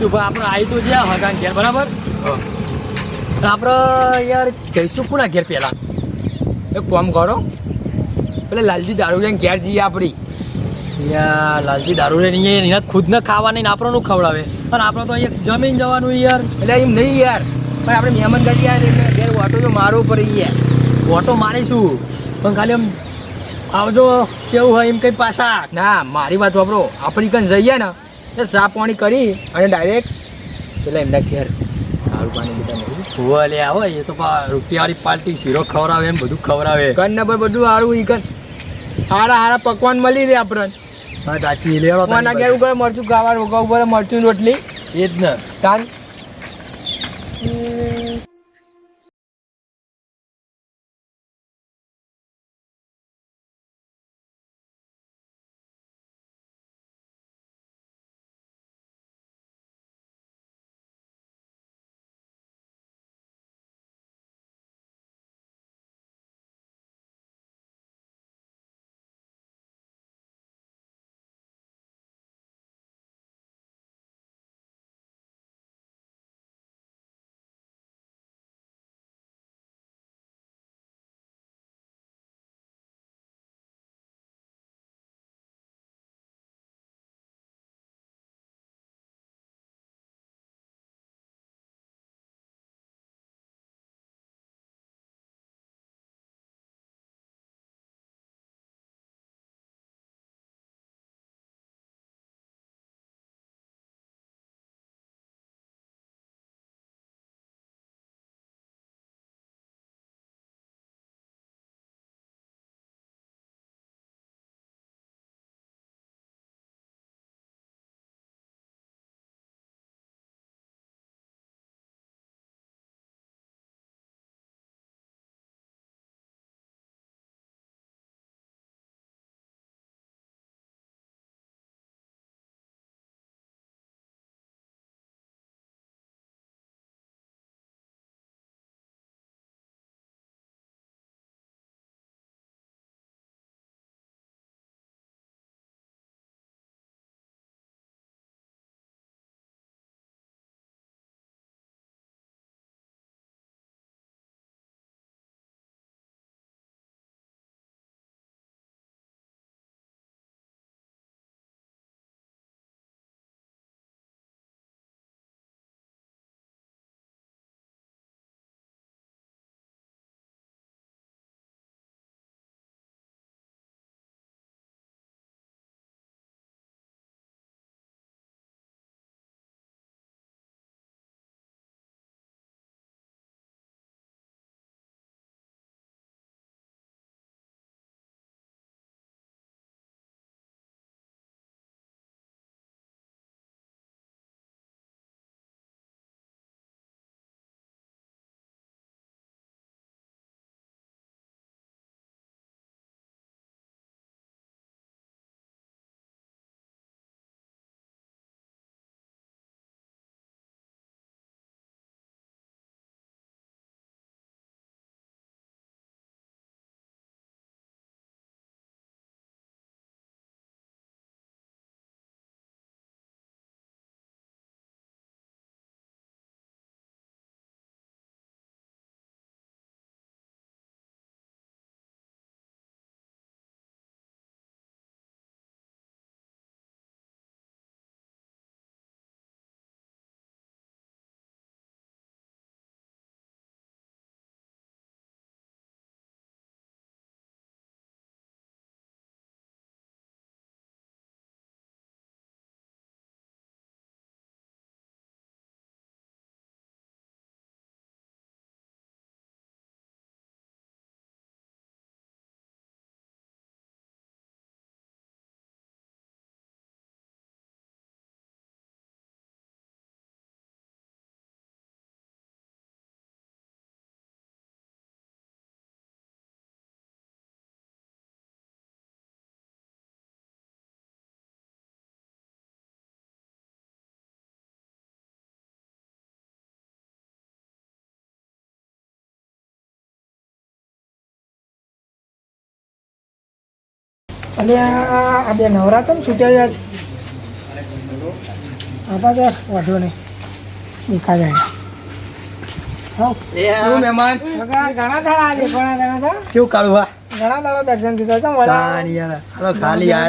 જઈશું ભાઈ આપણે આવી તો છે હગાન ઘેર બરાબર? આપણે યાર જઈશું કોના ઘેર પહેલાં? એક કોમ કરો. પેલે લાલજી દારૂ લઈને ઘેર જઈએ આપણી. યાર લાલજી દારૂ લઈને એના ખુદને ખાવા નહીં ને આપણને ખવડાવે. અને આપણે તો અહીંયા જમીન જવાનું યાર. એટલે એમ નહીં યાર. પણ આપણે મહેમાન કરી યાર એટલે ઘેર ઓટો તો મારવો પડી યાર. ઓટો મારીશું. પણ ખાલી આમ આવજો કેવું હોય એમ કઈ પાછા. ના મારી વાત વાપરો. આપણી કંઈ જઈએ ને ચા પાણી કરી અને ડાયરેક્ટ પેલા એમના ઘેર દારૂ પાણી બધા. નહીં હુવા લે આવો એ તો રૂપિયાવાળી પાર્ટી શીરો ખવડાવે એમ બધું ખવડાવે. કન નંબર બધું સારું ઈ કન સારા સારા પકવાન મળી રહે આપણને. સાચી લેવડો કોના ઘેર ઉપર મરચું ખાવા રોગા ઉપર મરચું રોટલી. એ જ ને. તાન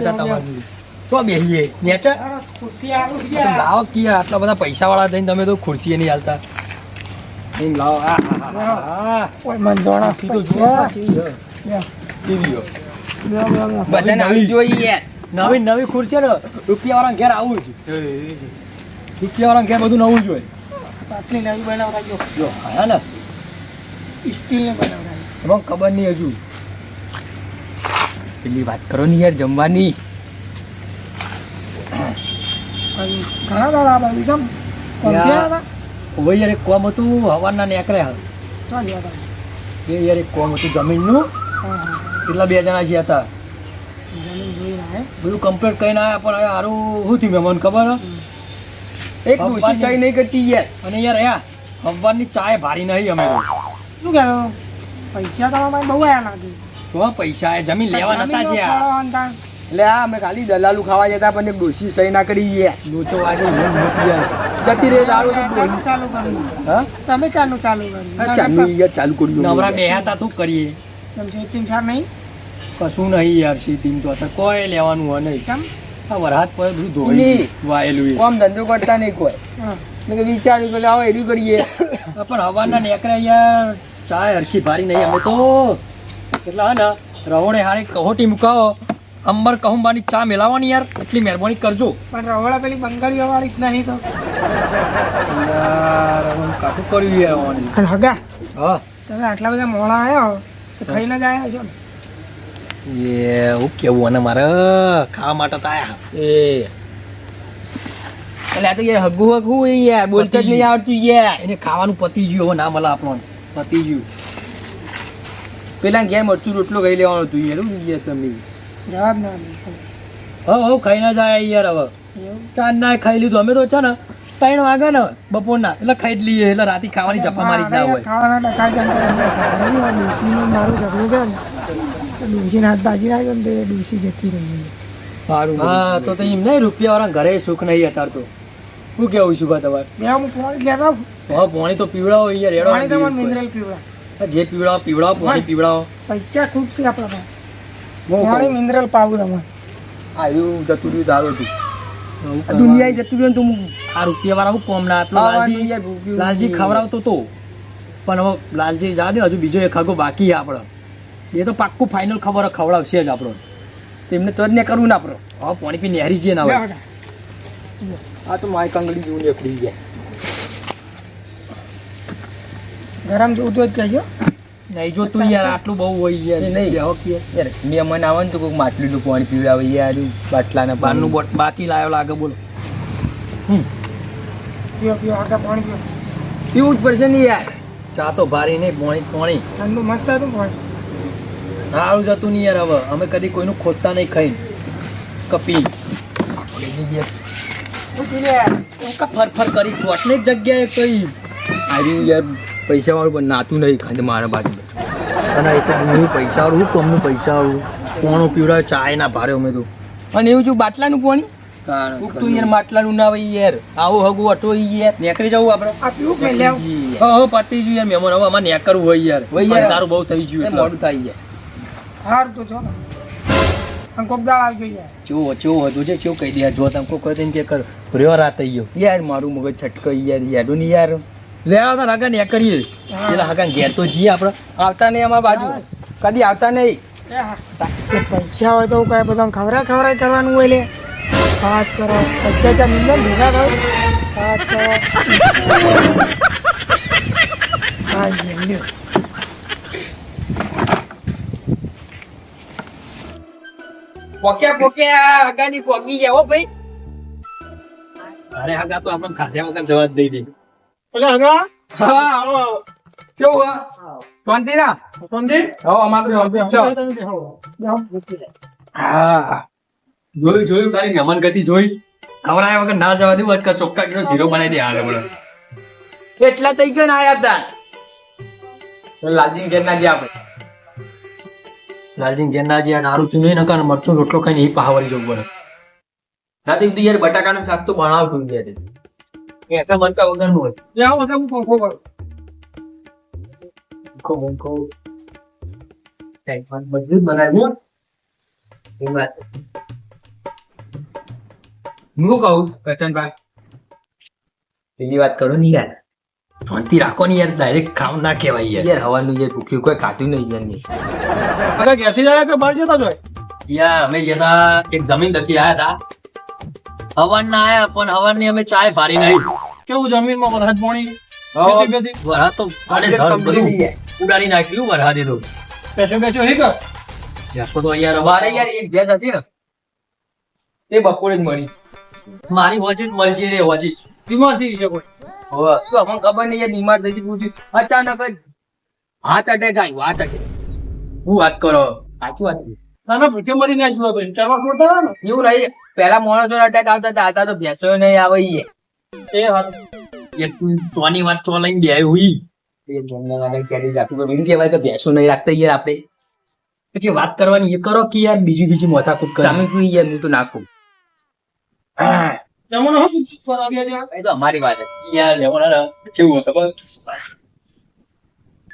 હતા આ શું બેહીએ? નેચર? ખુરશી આવું ગયા. લાવો કિયા આટલા બધા પૈસા વાળા થઈને તમે તો ખુરશી નહીં હાલતા. લાવો બધાને આવી જોઈએ નવી નવી ખુરશી ને રૂપિયા વાળા ઘેર આવું જ રૂપિયા વાળા ઘેર બધું નવું જોઈએ આટલી નવી બનાવરાજો જો હા ને? બનાવરાજો એમાં ખબર નહીં હજુ. પેલી વાત કરો ને યાર જમવાની. ઘણા દાડા આ બાજુ છે ને. કોણ યા. ગયા હતા? હવે યાર એક કોમ હતું હવાના નેકરે હાલ ચાલ એ યાર એક કોમ હતું જમીનનું. હા. કેટલા બે જણા જ્યાં હતા? રહ્યા. બધું કમ્પ્લીટ કરીને આવ્યા પણ હવે સારું શું થયું મને ખબર? એક ડોશી ચાય નહીં કરતી યાર. અને યાર યા હવાની ચાય ભારી નહીં અમે શું કહે? પૈસા તો અમારે બહુ આવ્યા નથી તો પૈસા? જમીન લેવા નતા અંધાણ. એટલે આ અમે ખાલી દલાલું ખાવા જતા પણ ડોસી સહી ના કરી યાર. લોચો વાગે જતી રહે દારૂ ચાલુ કર્યું હા? તમે ચાલુ ચાલુ કર્યું ચાલુ કર્યું નવરા બે હતા શું કરીએ? કેમ છે તીન નહીં? કશું નહીં યાર સીધી તો અત્યારે કોઈ લેવાનું હોય નહીં. કેમ? આ વરસાદ પડે બધું ધોઈ વાયેલું. કોમ ધંધો કરતા નહીં કોઈ. મેં કે વિચાર્યું કે લાવો એર્યું કરીએ. પણ હવાના નેકરે યાર. ચાય હરખી ભારી નહીં અમે તો કેટલા હે ને રહોડે હારે કહોટી મુકાવો. અંબર કહુંબાની ચા મેલાવાની યાર એટલી મહેરબાની કરજો. પણ રવડા પેલી બંગાળીઓ વાળી જ નહીં તો. કાકું કર્યું યાર અને હગા હા. તમે આટલા બધા મોડા આવ્યા ખાઈને જ આવ્યા છો ને? એ હું કેવું અને મારે ખાવા માટે તો આયા એ. એટલે આ તો યાર હગુ હગુ એ યાર બોલતા જ નહીં આવડતું યાર. એને ખાવાનું પતી ગયું હવે ના મળે આપણને. પતી ગયું પેલા ઘેર મરચું રોટલો ખાઈ લેવાનો હતું યાર હું યાર તમે. જવાબ ના હો હો ખાઈને ખાઈ ના જાય યાર હવે. ચાર ના ખાઈ લીધું. અમે તો છે ને ત્રણ વાગે ને બપોરના એટલે ખાઈ જ લઈએ એટલે રાતે ખાવાની જપા મારી જ ના હોય. ખાવાના ટકા ડુસીનું મારું ઝઘડું ગયો ને ડુસીને હાથ બાજી નાખ્યો ને તો ડુસી જતી રહી. સારું હા તો તો એમ નહીં રૂપિયા વાળા ઘરે સુખ નહીં અત્યારે તો. શું કેવું છું ભાઈ તમારે? મેં હું પાણી લેતા હા પાણી તો પીવડાવો યાર એડો પાણી તમારે મિનરલ પીવડા જે પીવડાવો પીવડાવો પોણી પીવડાવો. પૈસા ખૂબ છે આપણા પાસે પાણી મિનરલ પાવું તમારે. આવ્યું જતું રહ્યું દારૂ હતું દુનિયા જતું રહ્યું તો હું આ રૂપિયા વાળા હું કોમ ના આટલો લાલજી લાલજી ખવડાવતો તો. પણ હવે લાલજી જા દે હજુ બીજો એક હગો બાકી આપણો. એ તો પાક્કું ફાઇનલ ખબર હે, ખવડાવશે જ આપણો. તેમને તો જ ને કરવું ના આપણો. હવે પાણી પી નેહરી જઈએ ના હોય આ તો માય કંગડી જેવું નીકળી ગયા. ગરમ જેવું તો જ કહેજો. નહીં જો તું યાર આટલું બહુ હોય યાર નહીં, નહીં. બેહો કે. યાર મહેમાન આવે ને તો કોઈક માટલીનું પાણી પીવડાવે યાર બાટલાના બારનું બોટ બાકી લાયો લાગે બોલો. પીઓ પીઓ આગા પાણી પીઓ. પીવું જ પડશે ને યાર. ચા તો ભારી નહીં પોણી પોણી. ઠંડુ મસ્ત હતું પાણી? સારું જતું નહીં યાર હવે. અમે કદી કોઈનું ખોદતા નહીં ખાઈ કપી. શું પી લે ફર ફર કરી ચોટની જ જગ્યાએ કઈ. આવ્યું યાર. પૈસા વાળું પણ નાતું નહીં ખાતે મારા બાજુ અને એ તો હું પૈસા વાળું હું કમનું પૈસા વાળું કોણું પીવડાવે ચાય ના ભારે અમે તો. અને એવું જો બાટલાનું પાણી? તું યાર માટલાનું ના હોય યાર. આવો હગું અટો યાર. નેકરી જવું આપણે આ પીવું કે લેવ? હા પતી ગયું યાર મહેમાન. હવે અમારે નેકરવું હોય યાર. હોય યાર. તારું બહુ થઈ ગયું મોડું થાય યાર. હાર તો છો ને. કોક દાળ આવજો યાર. ચેવો ચેવો હતું છે ચેવું કહી દે. યાર જો તમે કોઈ કહે તેને કે કર ભર્યો રાત થઈ ગયો. યાર મારું મગજ છટકાઈ યાર. યાર ને યાર. લેવા તો હગા નેકરીએ પેલા હગા ઘેર તો જઈએ આપણે. આવતા નહીં અમારા બાજુ. કદી આવતા નહીં. એ પૈસા હોય તો કઈ બધા ખવરા ખવરાય કરવાનું હોય લે. વાત કરો. પૈસા ચા મિલને ભેગા થાવ. વાત કરો. હા લ્યો, લ્યો. પોક્યા પોક્યા અગાની પોકી ગયા હો ભાઈ. અરે હગા તો આપણે ખાધ્યા વગર જવા જ દઈ દે. પેલા હગા? હા આવો કેવું હા? શાંતિ ના? સમજી હો અમારે તો શાંતિ. છે. તમે બેહો. બેહો, મૂકી દે. હા. જોયું જોયું તારી મહેમાન ગતિ જોઈ. ખવડાયા વગર ના જવા દેવું અટકા ચોખ્ખા કિલો જીરો બનાવી દે હાલ હમણાં કેટલા થઈ ગયા ને આયા લાલજી ઘેર ના ગયા આપણે. લાલજી ઘેર ના જ્યાં દારૂ પીને નકા મરચું રોટલો ખાઈને એ પહાવરી જવું પડે. રાતે તું યાર બટાકાનું શાક તો બનાવતું યાર એકા બનકા વગરનું હોય. જાઓ એટલે હું પંખો કરું બંકો બંકો ટાઈમ મજબૂત બનાવ્યું એ વાત. હું કહું કરશનભાઈ પેલી વાત કરો ને યાર. શાંતિ રાખો ને યાર ડાયરેક્ટ ખાવ ના કહેવાય યાર. યાર હવાનું યાર ભૂખ્યું કોઈ કાઢ્યું નહીં યાર નહીં અગર ઘેરથી જાય કે બહાર જતા જોય યાર અમે જતા એક જમીન દકી આવ્યા હતા. હવન ના આયા પણ હવનની અમે ચાય ભારી નહીં. કેવું જમીનમાં વરસાદ પાણી? વરસાદ તો ધર બધું. ઉડાડી નાખ્યું વરસાદ એ તો. પેશો પેશો હે કર જશો તો યાર મારે યાર એક ભેંસ હતી ને. તે બપોરે જ મળી મારી હોજી જ મરજી રે હોજી બીમાર થઈ ગઈ કોઈ? હવે શું અમને ખબર નહીં યાર બીમાર થઈ પૂછ્યું અચાનક જ હાથ અટેક આવ્યું હાથ અટેક હું વાત કરો? સાચી વાત છે. ભૂખે મરી ના જોવા ભાઈ ચાર મોટા હતા એવું રહી. પેલા મોણસો અટેક આવતા હતા आता તો ભેંસો નહીં આવે એ હાલ એ ચોની વાત ચો લઈને બે હુઈ. એ જમવા કેરી રાખવું એમ કહેવાય કે ભેંસો નહીં રાખતા યાર આપણે. પછી વાત કરવાની એ કરો કે યાર બીજી બીજી માથાકૂટ કરે. તમે કોઈ યાર હું તો નાખું અમારી વાત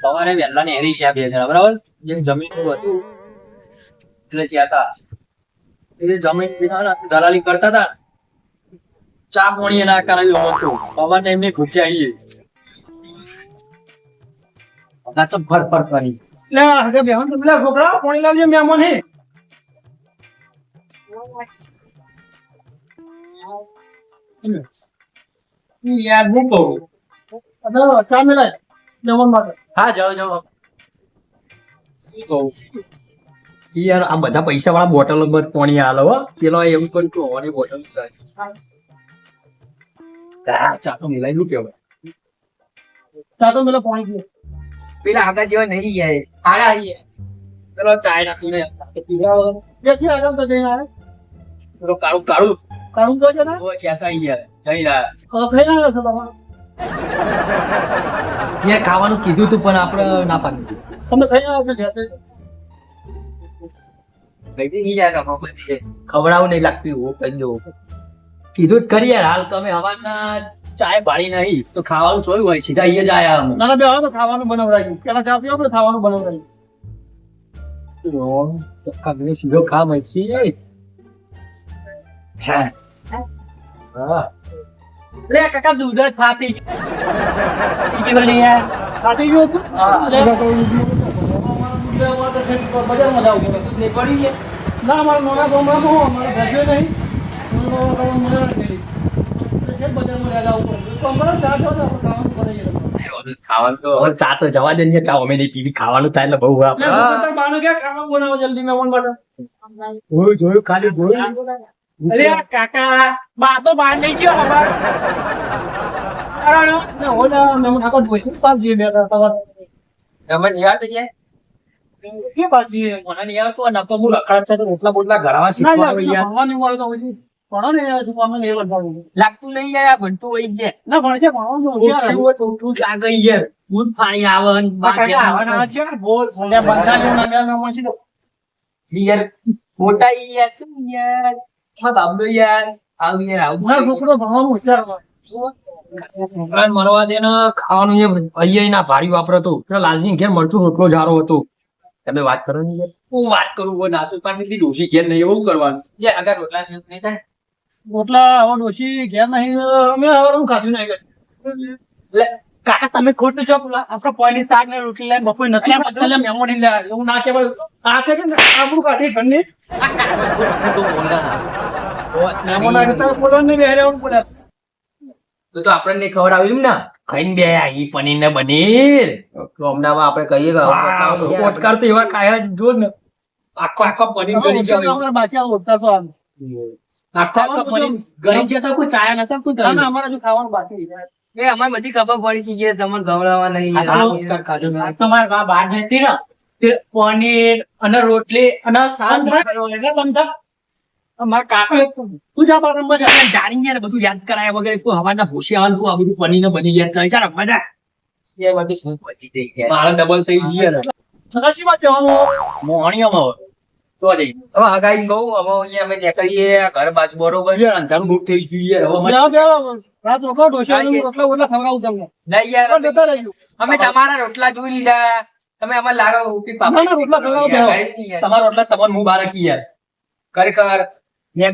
સવારે વહેલા ને. હેરી છે બરાબર? જે જમીન હતું. એટલે હતા. એ જમીન વિના દલાલી કરતા હતા. ચા પાણી ના કરાવ્યું હતું. પવન એમને ભૂખ્યા આવીએ. ગાચમ ફર ફર કરી. લે હગે બેહન તો પેલા છોકરા પાણી લાવજે મહેમાન હે. યાર હું કહું? ચા મેલા મહેમાન માટે. હા જાઓ જાઓ. યાર આ બધા પૈસા વાળા બોટલ પર પાણી હાલો હો. પેલો એવું પણ તો હોવાની બોટલ ચા ચા તો મિલાઈ નું કેવાય ચા તો પાણી પીએ. પેલા આગા જેવા નહીં યાર આડા યાર. પેલો ચાય નાખીને વગર. જે છે આગળ તો જઈને આવે પેલો કાળું કાળું. કાળું છે ને? ઓ કઈ યાર. જઈ રહ્યા ખાઈ ના છો બાબા યાર ખાવાનું કીધું તું પણ આપણે ના પાડ્યું તમે ખાઈ આવ્યો છો કઈ નહીં જાય આમાં ખવડાવું નહીં લાગતી હું કઈ દો કીધું જ કરી યાર હાલ તમે હવાના ચાય ભાડી નહીં તો ખાવાનું જોયું હોય સીધા અહીંયા જ આયા અમે. ના ના બે તો ખાવાનું બનાવડાયું. પેલા ચા પીવો આપણે ખાવાનું બનાવડાયું. કાગને સીધો ખા લે કાકા દૂધ જ ખાતી. ઈ કે બની યાર ખાતી ગયો તું હા. બજારમાં જાવ કે દૂધ નહીં પડી છે. ના મારા મોના ગામમાં બહુ અમારે ભેજો નહીં ખાવાનું તો ચા તો જવા દે ને ચા અમે નહીં પીવી. ખાવાનું થાય એટલે બહુ આપણે. જોયું જોયું ખાલી જોયું અરે આ કાકા બા તો બહાર નહીં ગયો અમાર અરે ના ઓલા મેમન ઠાકોર જોઈ પાસ જે બે હતા તમને યાદ છે? કે પાસ મને નહીં આવતો ના તો હું રખડા છે રોટલા બોટલા ઘરાવા શીખવા યાર ભણવાની વાળો તો પછી ભણો ને યાર શું અમને એ બધું લાગતું નહીં યાર ભણતું હોય છે. ના ભણે ભણવાનું હોશિયાર તું લાગે યાર. દૂધ પાણી આવે ને બા છે બોલ મને બંધા જેવું નાગ્યા નામાં છે યાર મોટા યાર શું યાર? હા બાબલો યાર. આવ યાર આવું મારો છોકરો ભણવાનું હોશિયાર મરવા દે ને ખાવાનું એ અહીંયા ના ભારી વાપરતો લાલજી ઘેર મરચું રોટલો જારો હતો. તમે વાત કરો ને હું વાત કરું ના તો પાણી ડોસી ઘેર નહીં એવું કરવાનું જે આગળ રોટલા નહીં થાય? રોટલા હવે ડોસી ઘેર નહીં અમે હવે હું ખાધું નહીં એટલે કાકા તમે ખોટું છો આપડે આપણા પોઈની શાક ને રોટલી લાવી બપોરે નથી આ બધા લે એવું ના કહેવાય. આ છે કે આપણું કાઢી ઘરની. તો બોલતા મેમો ના કહેતા બોલો બેહરે બોલે. તો તો આપણને ખબર આવ્યું ને? ખાઈને બે ઈ પનીર ને પનીર. તો અમદાવાદ આપણે કહીએ કે. ઓટકાર તો એવા ખાયા જ જો ને. આખો આખો પનીર ગળી જાય બાકી ઓટકાર તો આખો આખો પનીર ઘરે જતા કોઈ ચાયા નતા કોઈ તમે અમારે જો ખાવાનું બાકી એ અમારે બધી ખબર પડી છે કે તમને ગવડાવવા નહીં. તમારે બહાર જતી ને તે પનીર અને રોટલી અને સાસ એટલે બનતા અમારા કાકા પૂજા પાઠમાં જાય જાણી યાર બધું યાદ કરાયા વગર. કોઈ હવાના ભૂસી આવવાનું આ બધું પનીર બની યાદ કરાય ચાલો મજા યાર બધું શું પતી જાય યાર. મારે ડબલ થઈ ગઈ યાર સાચી વાત છે તો જઈ હવે હગાઈ કહું હવે અહીંયા અમે નીકળીએ ઘર બાજુ બરોબર છે. અંધારું બુક થઈ ગયું હવે. રાત રોકો, ડોશીયાનું રોટલા ખવડાવું તમને. નહીં યાર. અમે તમારા રોટલા જોઈ લીધા. તમે અમારે લાગો રોટલા ખવડાવો. તમારો રોટલા તમારે મુબારક કી યાર. ખરેખર.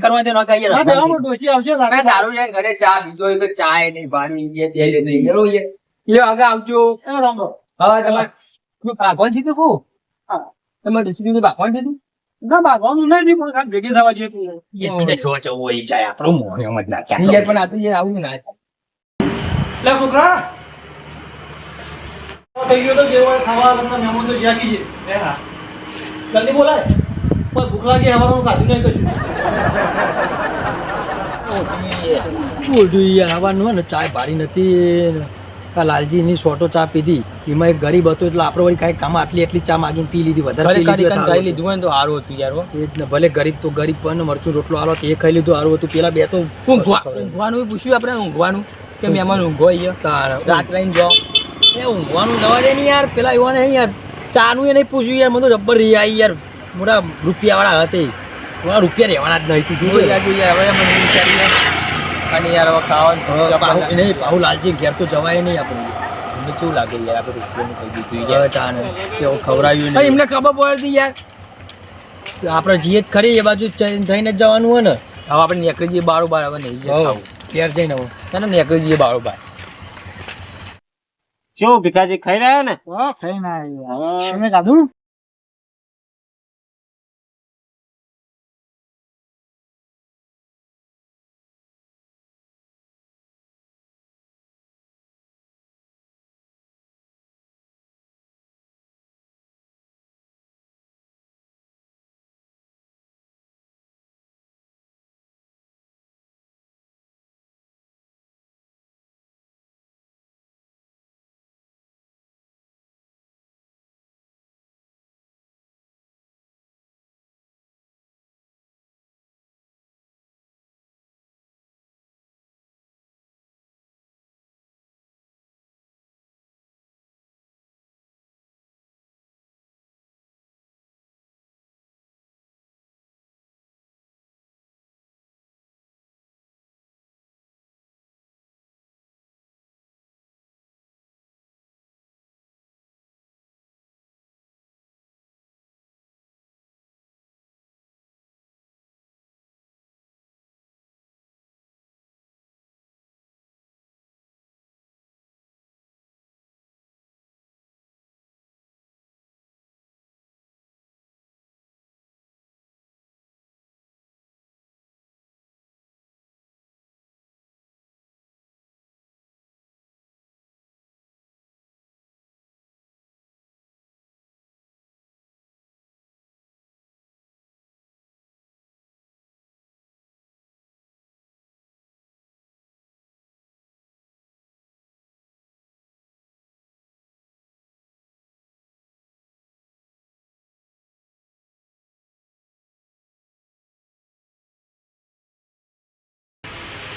કરવા દે ન કહીએ હા, જવામાં ડોશી આવશે અમે દારૂ લઈને ઘરે ચા પીધો તો ચા નહીં પાણી એ દે દે નહીં એવું છે. એ આગળ આવજો. એ રામ રામ. હવે તમારે કોઈ ભાગવાન દીધું કુ હા. તમારે ડિસ્ટ્રિક્ટ ભાગવાન દીધું ના ભાગવાનું નહીં પણ ખાલી ભેગી થવા જઈએ તું. જો જો હોય જાય આપણો મોણ્યો મત ના યાર પણ આ તો યાર આવું ના લે છોકરા થઈ ગયો તો જેવો ખાવા મહેમાન તો જ્યાં કીજે. જલ્દી બોલાય. કોઈ ભૂખ લાગી હવાનું ખાધું નહીં કશું યાર આવવાનું હોય ને ચાય ભારી નથી. આ લાલજીની સોટો ચા પીધી. એમાં એક ગરીબ હતો એટલે આપણે વળી કાંઈ કામ આટલી એટલી ચા માગીને પી લીધી વધારે પી લીધી હોય તો સારું હતું. હોય તો સારું હતું યાર એ જ ને ભલે ગરીબ તો ગરીબ પણ મરચું રોટલો આલો તો એ ખાઈ લીધું સારું હતું. પેલા બે તો ઊંઘવા ઊંઘવાનું પૂછ્યું આપણે ઊંઘવાનું? કે મહેમાન ઊંઘો રાત લઈને જાઓ. એ ઊંઘવાનું નવા દે ને યાર પેલા એવા નહીં યાર. ચાનું એ નહીં પૂછ્યું યાર મને તો રબર રહી આવી યાર. મોટા રૂપિયાવાળા હતી. થોડા રૂપિયા રહેવાના જ નહીં તું જોઈએ જોઈએ હવે મને વિચારીએ. અને યાર હવે ખાવાનું હવે નહીં પાહુ લાલજી ઘેર તો જવાય નહીં આપણે મને કેવું લાગે યાર આપણે રૂપિયાનું કહી દીધું હવે યાર તાને કેવું ખવડાવ્યું નહીં. એમને ખબર પડતી યાર. આપણે જઈએ જ ખરી એ બાજુ જઈને થઈને જ જવાનું હોય ને. હવે આપણે નીકળી જઈએ બારો બાર હવે નહીં હવ. ઘેર જઈને હવે. ચાલો નીકળી જઈએ બારો બાર. શું ભીખાજી ખાઈ રહ્યા ને? વાહ ખાઈને આવ્યા. તમે ખાધું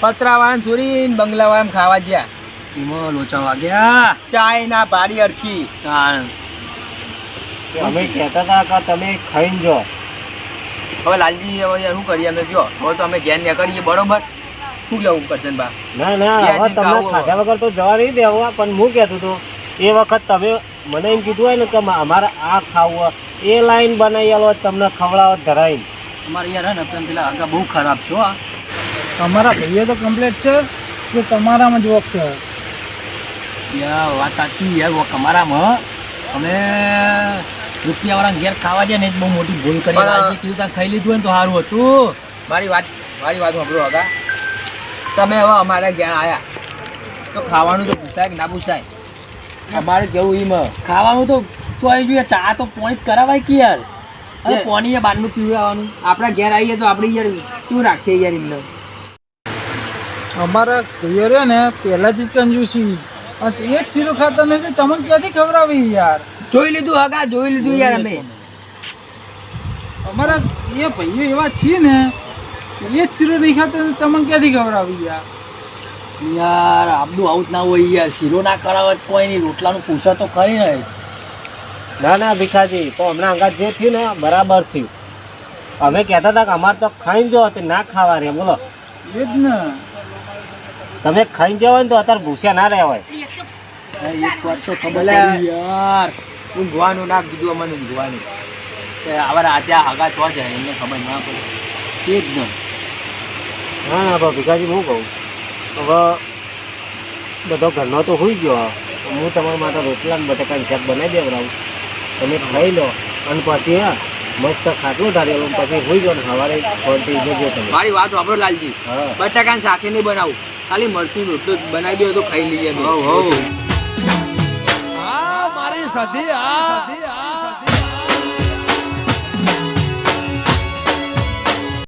પતરાવાળા ચોરી બંગલાવાળા ખાવા ગયા એમાં લોચા વાગ્યા. ચાય ના પાડી અરખી. અમે કહેતા હતા કે તમે ખાઈને જો. હવે લાલજી હવે યાર શું કરીએ અમે જો હવે તો અમે ધ્યાન ન કરીએ બરોબર? શું કેવું કરશે બા? ના ના હવે ખાવું ખાધા વગર તો જવા નહીં દેવા પણ હું કહેતો હતો એ વખત તમે મને એમ કીધું હોય ને કે અમારે આ ખાવું એ લાઈન બનાવી આલો તમને ખવડાવો ધરાઈને. અમારે યાર હે ને પેલા પેલા આગા બહુ ખરાબ છે આ. અમારા ભાઈએ તો કમ્પ્લેટ છે કે તમારામાં જ વોક છે? યાર વાત સાચી યાર વોક અમારામાં. અમે રૂપિયાવાળા ઘેર ખાવા જાય ને બહુ મોટી ભૂલ કરી પણ- લાલજી કીધું ત્યાં ખાઈ લીધું હોય ને તો સારું હતું. મારી વાત મારી વાત સાંભળો હતા તમે હવે અમારા ઘેર આવ્યા તો ખાવાનું તો પૂછાય કે ના પૂછાય? અમારે કેવું એમ ખાવાનું તો ચોઈ જોઈએ ચા તો પોઈન્ટ કરાવાય કે યાર. પોણી એ બહારનું પીવડાવવાનું આપણા ઘેર આવીએ તો આપણે યાર શું રાખીએ યાર એમને? અમારા કુયરે ને પહેલાથી જ કંજૂસી. અને એ જ શીરો ખાતા નથી તમને ક્યાંથી ખવડાવી યાર? જોઈ લીધું હગા જોઈ લીધું યાર અમે. અમારા એ ભાઈઓ એવા છીએ ને એ જ શીરો નહીં ખાતા ને તમને ક્યાંથી ખવડાવી યાર? યાર આબડું આવું જ ના હોય યાર. શીરો ના કરાવે તો કોઈ નહીં રોટલાનું પૂછા તો ખરી ને. ના ના ભીખાજી તો હમણાં અંગાત જે થયું ને બરાબર થયું. અમે કહેતા હતા કે અમારે તો ખાઈને જો તે ના ખાવા રે બોલો. એ જ ને. તમે ખાઈને જાવ ને તો અત્યારે ભૂસ્યા ના રહેવાય એક વાત તો ખબર યાર. ઊંઘવાનું ના કીધું અમને ઊંઘવાનું કે આવા રાતે આ હગા છો જાય એમને ખબર ના પડે. એ જ ને. હા ના પણ ભીખાજી હું કહું. હવે બધો ઘરનો તો હોઈ ગયો. હું તમારા માટે રોટલા ને બટાકાની શાક બનાવી દેવડાવું. તમે ખાઈ લો. અને પછી હા મસ્ત ખાટલું ધારેલું પછી હોઈ ગયો ને સવારે જજો તમે. મારી વાત વાપરો લાલજી. હા. બટાકાની શાકે નહીં બનાવું. ખાલી મરચું રોટલો બનાવી દો તો ખાઈ લઈએ મારી સાથે આ